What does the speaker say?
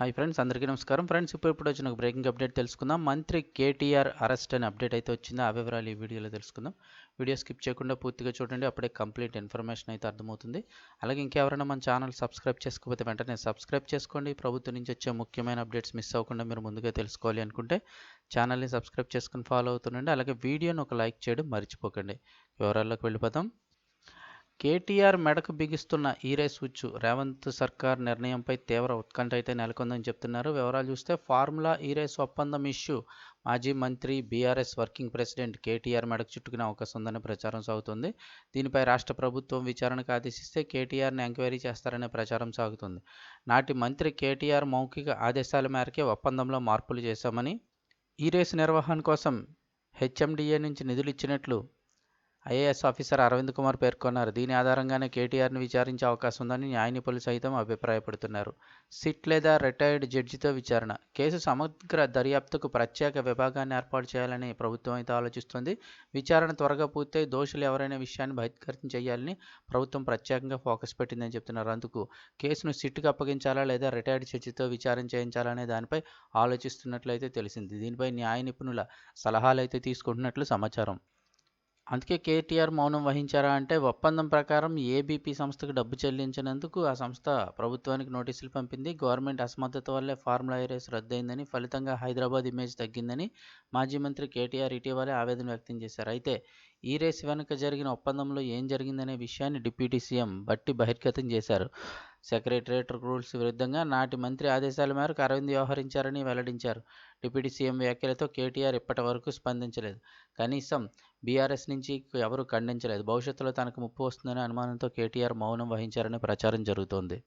Hi friends అందరికీ నమస్కారం. Friends ఇప్పుడు ఇప్పుడు వచ్చిన ఒక బ్రేకింగ్ అప్డేట్ తెలుసుకుందాం. మంత్రి కేటీఆర్ అరెస్ట్ అనే అప్డేట్ అయితే వచ్చిందో. ఆ వివరాలు ఈ వీడియోలో తెలుసుకుందాం. వీడియో స్కిప్ చేయకుండా పూర్తిగా చూడండి. అప్పుడే కంప్లీట్ ఇన్ఫర్మేషన్ అయితే అర్థమవుతుంది. అలాగే ఇంకెవరైనా మన ఛానల్ సబ్స్క్రైబ్ చేసుకోకపోతే వెంటనే సబ్స్క్రైబ్ చేసుకోండి. ప్రభుత్వం నుంచి వచ్చే ముఖ్యమైన అప్డేట్స్ మిస్ అవ్వకుండా మీరు ముందుగా తెలుసుకోవాలి అనుకుంటే ఛానల్ని సబ్స్క్రైబ్ చేసుకుని ఫాలో అవుతుండండి. అలాగే వీడియోని ఒక లైక్ చేయడం మర్చిపోకండి. వివరాల్లోకి వెళ్ళిపోతాం కేటీఆర్ మెడకు బిగిస్తున్న ఈరే ఉచ్చు రేవంత్ సర్కార్ నిర్ణయంపై తీవ్ర ఉత్కంఠ అయితే నెలకొందని చెప్తున్నారు. వివరాలు చూస్తే ఫార్ములా ఈరేస్ ఒప్పందం ఇష్యూ. మాజీ మంత్రి బీఆర్ఎస్ వర్కింగ్ ప్రెసిడెంట్ కేటీఆర్ మెడకు చుట్టుకునే అవకాశం ఉందని ప్రచారం సాగుతుంది. దీనిపై రాష్ట్ర ప్రభుత్వం విచారణకు ఆదేశిస్తే కేటీఆర్ని ఎంక్వైరీ చేస్తారనే ప్రచారం సాగుతుంది. నాటి మంత్రి కేటీఆర్ మౌఖిక ఆదేశాల మేరకే ఒప్పందంలో మార్పులు చేశామని ఈ రేసు నిర్వహణ కోసం హెచ్ఎండిఏ నుంచి నిధులు ఇచ్చినట్లు ఐఏఎస్ ఆఫీసర్ అరవింద్ కుమార్ పేర్కొన్నారు. దీని ఆధారంగానే కేటీఆర్ని విచారించే అవకాశం ఉందని న్యాయ నిపుణులు సైతం అభిప్రాయపడుతున్నారు. సిట్ లేదా రిటైర్డ్ జడ్జితో విచారణ. కేసు సమగ్ర దర్యాప్తుకు ప్రత్యేక విభాగాన్ని ఏర్పాటు చేయాలని ప్రభుత్వం అయితే ఆలోచిస్తుంది. విచారణ త్వరగా పూర్తయి దోషులు ఎవరైనా విషయాన్ని బహిష్కరణ చేయాలని ప్రభుత్వం ప్రత్యేకంగా ఫోకస్ పెట్టిందని చెప్తున్నారు. అందుకు కేసును సిట్కు అప్పగించాలా లేదా రిటైర్డ్ జడ్జితో విచారణ చేయించాలనే దానిపై ఆలోచిస్తున్నట్లయితే తెలిసింది. దీనిపై న్యాయ నిపుణుల సలహాలు అయితే తీసుకుంటున్నట్లు సమాచారం. అందుకే కేటీఆర్ మౌనం వహించారా అంటే ఒప్పందం ప్రకారం ఏబీపీ సంస్థకు డబ్బు చెల్లించినందుకు ఆ సంస్థ ప్రభుత్వానికి నోటీసులు పంపింది. గవర్నమెంట్ అసమర్థత వల్లే ఫార్ములా రేస్ రద్దయిందని ఫలితంగా హైదరాబాద్ ఇమేజ్ తగ్గిందని మాజీ మంత్రి కేటీఆర్ ఇటీవలే ఆవేదన వ్యక్తం చేశారు. అయితే ఈ రేస్ వెనుక జరిగిన ఒప్పందంలో ఏం జరిగిందనే విషయాన్ని డిప్యూటీ సీఎం బట్టి బహిర్గతం చేశారు. సెక్రటరేట్ రూల్స్ విరుద్ధంగా నాటి మంత్రి ఆదేశాల మేరకు అరవింద్ వ్యవహరించారని వెల్లడించారు. డిప్యూటీ సీఎం వ్యాఖ్యలతో కేటీఆర్ ఇప్పటి వరకు స్పందించలేదు. కనీసం బీఆర్ఎస్ నుంచి ఎవరూ ఖండించలేదు. భవిష్యత్తులో తనకు ముప్పు వస్తుందనే అనుమానంతో కేటీఆర్ మౌనం వహించారని ప్రచారం జరుగుతోంది.